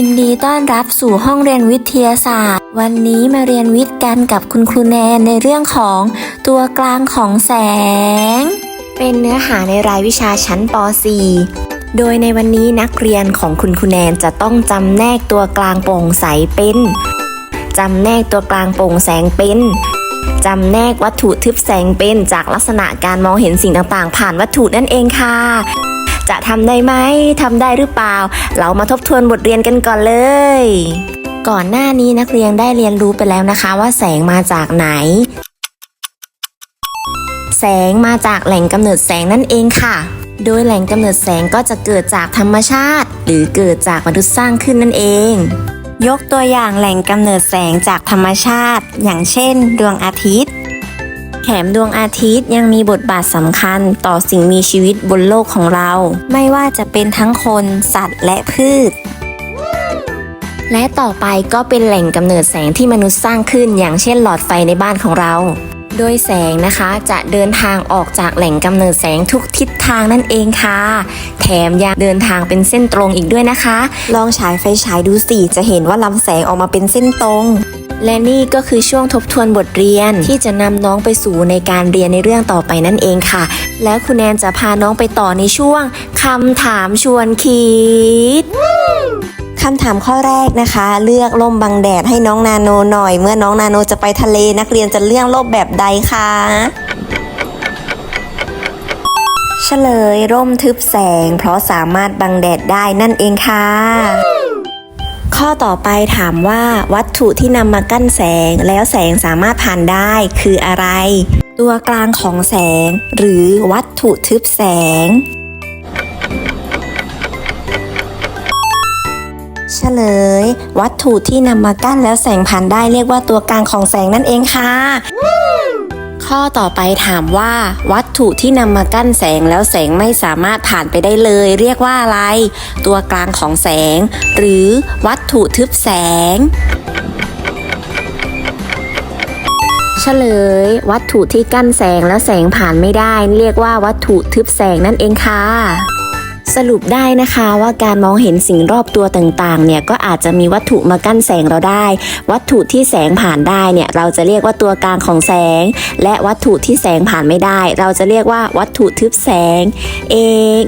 ยินดีต้อนรับสู่ห้องเรียนวิทยาศาสตร์ วันนี้มาเรียนวิทย์กันกับคุณครูแนนในเรื่องของตัวกลางของแสง เป็นเนื้อหาในรายวิชาชั้นป .4 โดยในวันนี้นักเรียนของคุณครูแนนจะต้องจำแนกตัวกลางโปร่งใสเป็นจำแนกตัวกลางโปร่งแสงเป็นจำแนกวัตถุทึบแสงเป็นจากลักษณะการมองเห็นสิ่งต่างๆ ผ่านวัตถุนั่นเองค่ะ จะทำได้ไหมทำได้หรือเปล่า เรามาทบทวนบทเรียนกันก่อนเลยก่อนหน้านี้นักเรียนได้เรียนรู้ไปแล้วนะคะว่าแสงมาจากไหน แสงมาจากแหล่งกำเนิดแสงนั่นเองค่ะ โดยแหล่งกำเนิดแสงก็จะเกิดจากธรรมชาติ หรือเกิดจากมนุษย์สร้างขึ้นนั่นเอง ยกตัวอย่างแหล่งกำเนิดแสงจากธรรมชาติ อย่างเช่น ดวงอาทิตย์ แถมดวงอาทิตย์ยังมีบทบาทสำคัญต่อสิ่งมีชีวิตบนโลกของเรา ไม่ว่าจะเป็นทั้งคนสัตว์และพืช และต่อไปก็เป็นแหล่งกำเนิดแสงที่มนุษย์สร้างขึ้น อย่างเช่นหลอดไฟในบ้านของเรา โดยแสงนะคะจะเดินทางออกจากแหล่งกำเนิดแสงทุกทิศทางนั่นเองค่ะ แถมยังเดินทางเป็นเส้นตรงอีกด้วยนะคะ ลองฉายไฟฉายดูสิจะเห็นว่าลำแสงออกมาเป็นเส้นตรง และนี่ก็คือช่วงทบทวนบทเรียนที่จะนำน้องไปสู่ในการเรียนในเรื่องต่อไปนั่นเองค่ะ แล้วคุณแนนจะพาน้องไปต่อในช่วงคำถามชวนคิดคำถามข้อแรกนะคะ เลือกร่มบังแดดให้น้องนาโนหน่อย เมื่อน้องนาโนจะไปทะเลนักเรียนจะเลือกร่มแบบใดคะเฉลยร่มทึบแสง เพราะสามารถบังแดดได้นั่นเองค่ะ ข้อต่อไปถามว่าวัตถุที่นำมากั้นแสงแล้วแสงสามารถผ่านได้คืออะไร ตัวกลางของแสง หรือวัตถุทึบแสง เฉลย วัตถุที่นำมากั้นแล้วแสงผ่านได้เรียกว่าตัวกลางของแสงนั่นเองค่ะ ข้อต่อไปถามว่า วัตถุที่นำมากั้นแสงแล้วแสงไม่สามารถผ่านไปได้เลย เรียกว่าอะไร ตัวกลางของแสง หรือวัตถุทึบแสงเฉลย วัตถุที่กั้นแสงแล้วแสงผ่านไม่ได้ เรียกว่าวัตถุทึบแสงนั่นเองค่ะ สรุปได้นะคะว่าการมองเห็นสิ่งรอบตัวต่างๆ เนี่ยก็อาจจะมีวัตถุมากั้นแสงเราได้ วัตถุที่แสงผ่านได้เนี่ยเราจะเรียกว่าตัวกลางของแสง และวัตถุที่แสงผ่านไม่ได้ เราจะเรียกว่าวัตถุทึบแสง เอ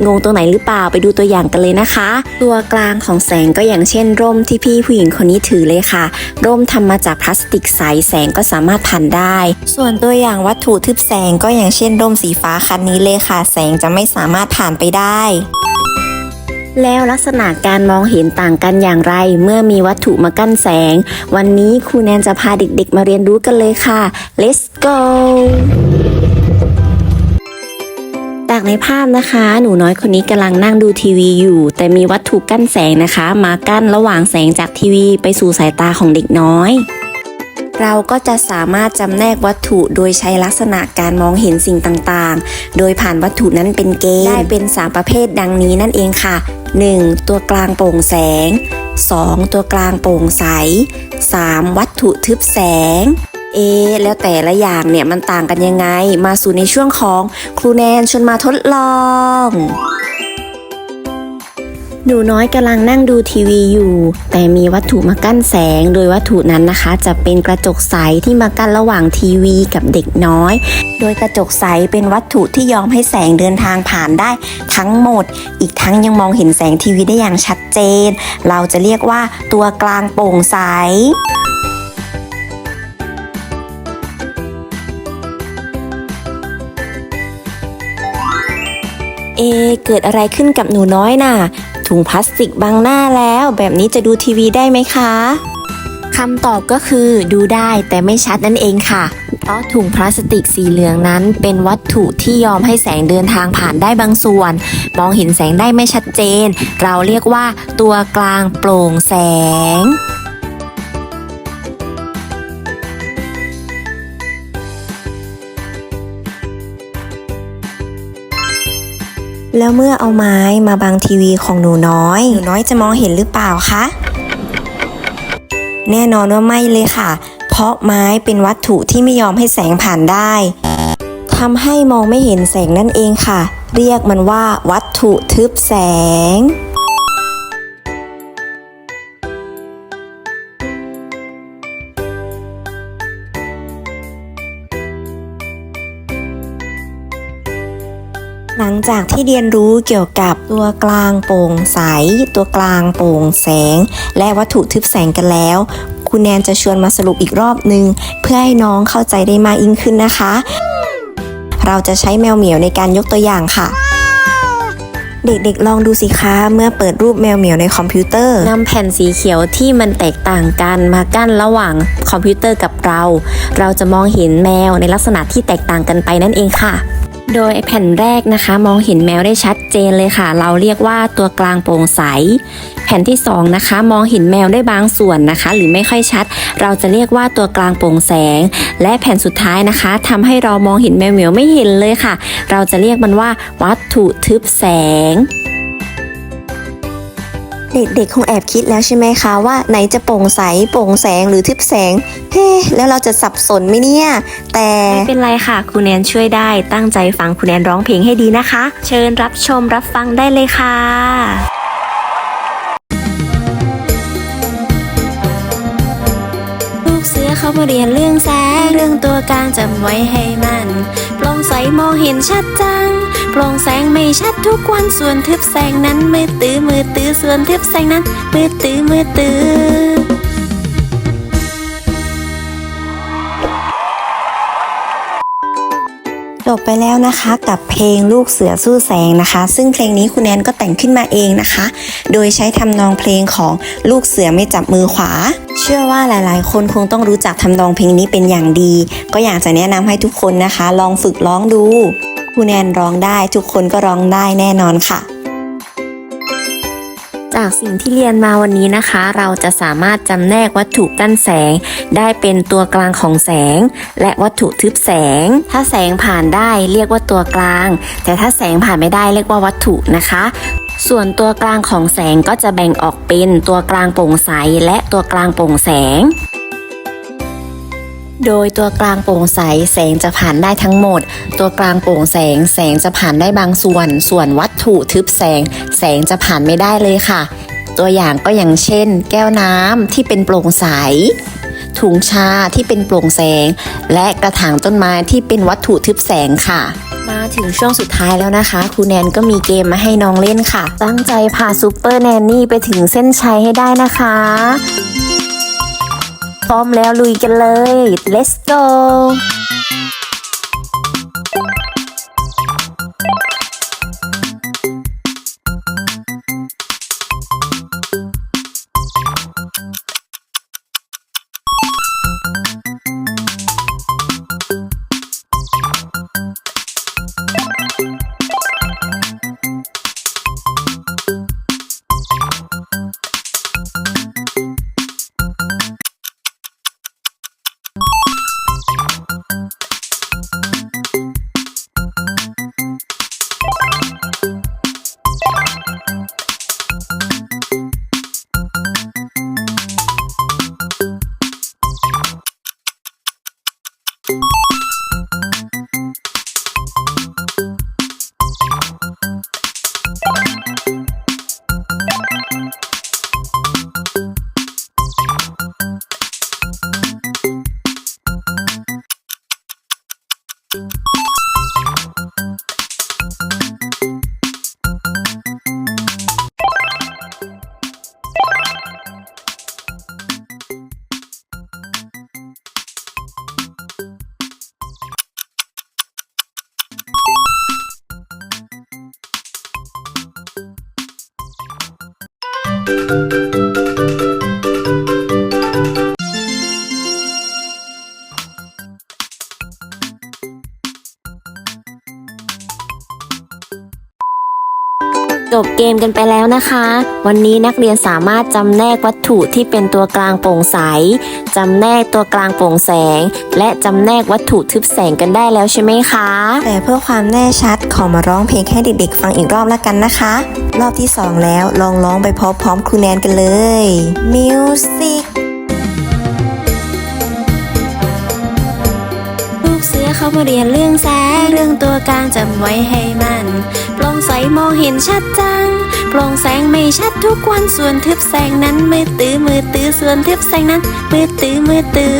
งงตรงไหนหรือเปล่าไปดูตัวอย่างกันเลยนะคะ ตัวกลางของแสงก็อย่างเช่น ร่มที่พี่ผู้หญิงคนนี้ถือเลยค่ะ ร่มทำมาจากพลาสติกใสแสงก็สามารถผ่านได้ ส่วนตัวอย่างวัตถุทึบแสงก็อย่างเช่น ร่มสีฟ้าคันนี้เลยค่ะ แสงจะไม่สามารถผ่านไปได้ แล้วลักษณะการมองเห็นต่างกันอย่างไร เมื่อมีวัตถุมากั้นแสง วันนี้ครูแนนจะพาเด็กๆมาเรียนรู้กันเลยค่ะ let's go จากในภาพนะคะ หนูน้อยคนนี้กำลังนั่งดูทีวีอยู่ แต่มีวัตถุกั้นแสงนะคะ มากั้นระหว่างแสงจากทีวีไปสู่สายตาของเด็กน้อย เราก็จะสามารถจำแนกวัตถุโดยใช้ลักษณะการมองเห็นสิ่งต่างๆ โดยผ่านวัตถุนั้นเป็นเกณฑ์ได้เป็น 3 ประเภทดังนี้นั่นเองค่ะ 1. ตัวกลางโปร่งแสง 2. ตัวกลางโปร่งใส 3. วัตถุทึบแสงเอแล้วแต่ละอย่างเนี่ยมันต่างกันยังไง มาสู่ในช่วงของครูแนนชวนมาทดลอง หนูน้อยกำลังนั่งดูทีวีอยู่ แต่มีวัตถุมากั้นแสง โดยวัตถุนั้นนะคะ จะเป็นกระจกใสที่มากั้นระหว่างทีวีกับเด็กน้อย โดยกระจกใสเป็นวัตถุที่ยอมให้แสงเดินทางผ่านได้ทั้งหมด อีกทั้งยังมองเห็นแสงทีวีได้อย่างชัดเจน เราจะเรียกว่าตัวกลางโปร่งใสเอเกิดอะไรขึ้นกับหนูน้อยน่ะ ถุงพลาสติกบังหน้าแล้ว แบบนี้จะดูทีวีได้ไหมคะคำตอบก็คือดูได้แต่ไม่ชัดนั่นเองค่ะ เพราะถุงพลาสติกสีเหลืองนั้น เป็นวัตถุที่ยอมให้แสงเดินทางผ่านได้บางส่วน มองเห็นแสงได้ไม่ชัดเจน เราเรียกว่าตัวกลางโปร่งแสง แล้วเมื่อเอาไม้มาบังทีวีของหนูน้อย หนูน้อยจะมองเห็นหรือเปล่าคะ แน่นอนว่าไม่เลยค่ะ เพราะไม้เป็นวัตถุที่ไม่ยอมให้แสงผ่านได้ทำให้มองไม่เห็นแสงนั่นเองค่ะ เรียกมันว่าวัตถุทึบแสง จากที่เรียนรู้เกี่ยวกับตัวกลางโปร่งใส ตัวกลางโปร่งแสง และวัตถุทึบแสงกันแล้วคุณแนนจะชวนมาสรุปอีกรอบนึง เพื่อให้น้องเข้าใจได้มากยิ่งขึ้นนะคะ เราจะใช้แมวเหมียวในการยกตัวอย่างค่ะ เด็กๆ ลองดูสิคะ เมื่อเปิดรูปแมวเหมียวในคอมพิวเตอร์นำแผ่นสีเขียวที่มันแตกต่างกันมากั้นระหว่างคอมพิวเตอร์กับเรา เราจะมองเห็นแมวในลักษณะที่แตกต่างกันไปนั่นเองค่ะ โดยแผ่นแรกนะคะ มองเห็นแมวได้ชัดเจนเลยค่ะ เราเรียกว่าตัวกลางโปร่งใส แผ่นที่สองนะคะ มองเห็นแมวได้บางส่วนนะคะ หรือไม่ค่อยชัด เราจะเรียกว่าตัวกลางโปร่งแสง และแผ่นสุดท้ายนะคะทำให้เรามองเห็นแมวเหมียวไม่เห็นเลยค่ะ เราจะเรียกมันว่าวัตถุทึบแสง เด็กๆคงแอบคิดแล้วใช่ไหมคะว่าไหนจะโปร่งใสโปร่งแสงหรือทึบแสง เฮ้แล้วเราจะสับสนไหมเนี่ย แต่ไม่เป็นไรค่ะครูแนนช่วยได้ ตั้งใจฟังครูแนนร้องเพลงให้ดีนะคะ เชิญรับชมรับฟังได้เลยค่ะลูกเสือเขามาเรียนเรื่องแสง เรื่องตัวการจำไว้ให้มันโปร่งใสมองเห็นชัดจัง โปร่งแสงไม่ชัดทุกวันส่วนทึบแสงนั้นมืดตื้อมืดตื้อส่วนทึบแสงนั้นมืดตื้อมืดตื้อจบไปแล้วนะคะกับเพลงลูกเสือสู้แสงนะคะ ซึ่งเพลงนี้คุณแนนก็แต่งขึ้นมาเองนะคะ โดยใช้ทำนองเพลงของลูกเสือไม่จับมือขวา เชื่อว่าหลายๆ คนคงต้องรู้จักทำนองเพลงนี้เป็นอย่างดี ก็อยากจะแนะนำให้ทุกคนนะคะ ลองฝึกร้องดู คุณแนนร้องได้ ทุกคนก็ร้องได้แน่นอนค่ะ จากสิ่งที่เรียนมาวันนี้นะคะ เราจะสามารถจำแนกวัตถุกั้นแสง ได้เป็นตัวกลางของแสง และวัตถุทึบแสง ถ้าแสงผ่านได้เรียกว่าตัวกลาง แต่ถ้าแสงผ่านไม่ได้เรียกว่าวัตถุนะคะส่วนตัวกลางของแสงก็จะแบ่งออกเป็นตัวกลางโปร่งใสและตัวกลางโปร่งแสง โดยตัวกลางโปร่งใสแสงจะผ่านได้ทั้งหมด ตัวกลางโปร่งแสงแสงจะผ่านได้บางส่วน ส่วนวัตถุทึบแสง แสงจะผ่านไม่ได้เลยค่ะ ตัวอย่างก็อย่างเช่น แก้วน้ำที่เป็นโปร่งใส ถุงชาที่เป็นโปร่งแสง และกระถางต้นไม้ที่เป็นวัตถุทึบแสงค่ะมาถึงช่วงสุดท้ายแล้วนะคะครูแนนก็มีเกมมาให้น้องเล่นค่ะ ตั้งใจพาซูเปอร์แนนนี่ไปถึงเส้นชัยให้ได้นะคะ พร้อมแล้วลุยกันเลย let's go Música จบเกมกันไปแล้วนะคะ วันนี้นักเรียนสามารถจำแนกวัตถุที่เป็นตัวกลางโปร่งใสจำแนกตัวกลางโปร่งแสง และจำแนกวัตถุทึบแสงกันได้แล้วใช่ไหมคะ แต่เพื่อความแน่ชัดขอมาร้องเพลงให้เด็กๆ ฟังอีกรอบแล้วกันนะคะ รอบที่สองแล้วลองร้องไปพร้อมๆครูแนนกันเลยมิวสิก เสือเขามาเรียนเรื่องแสงเรื่องตัวการจำไว้ให้มันโปร่งใสมองเห็นชัดจังโปร่งแสงไม่ชัดทุกวันส่วนทึบแสงนั้นมืดตื้อมืดตื้อส่วนทึบแสงนั้นมืดตื้อมืดตื้อ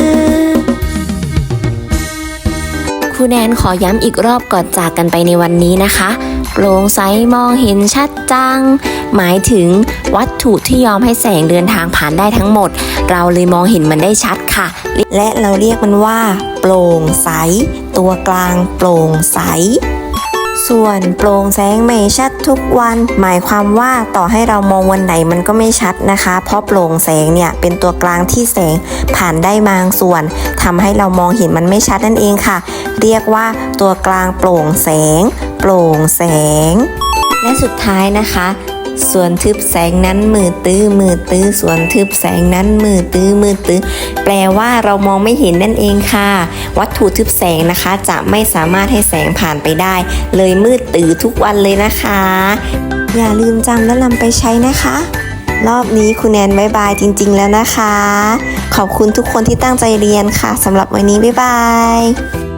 ครูแนนขอย้ำอีกรอบก่อนจากกันไปในวันนี้นะคะ โปร่งใสมองเห็นชัดจัง หมายถึงวัตถุที่ยอมให้แสงเดินทางผ่านได้ทั้งหมด เราเลยมองเห็นมันได้ชัดค่ะ และเราเรียกมันว่า โปร่งใส ตัวกลางโปร่งใสส่วนโปร่งแสงไม่ชัดทุกวัน หมายความว่าต่อให้เรามองวันไหนมันก็ไม่ชัดนะคะ เพราะโปร่งแสงเนี่ยเป็นตัวกลางที่แสงผ่านได้บางส่วนทำให้เรามองเห็นมันไม่ชัดนั่นเองค่ะ เรียกว่าตัวกลางโปร่งแสง โปร่งแสง และสุดท้ายนะคะส่วนทึบแสงนั้นมือตื้อมือตื้อส่วนทึบแสงนั้นมือตื้อมือตื้อแปลว่าเรามองไม่เห็นนั่นเองค่ะ วัตถุทึบแสงนะคะ จะไม่สามารถให้แสงผ่านไปได้ เลยมืดตื้อทุกวันเลยนะคะ อย่าลืมจำและนำไปใช้นะคะ รอบนี้คุณแนนบายบายจริง ๆ แล้วนะคะ ขอบคุณทุกคนที่ตั้งใจเรียนค่ะสำหรับวันนี้บ๊ายบาย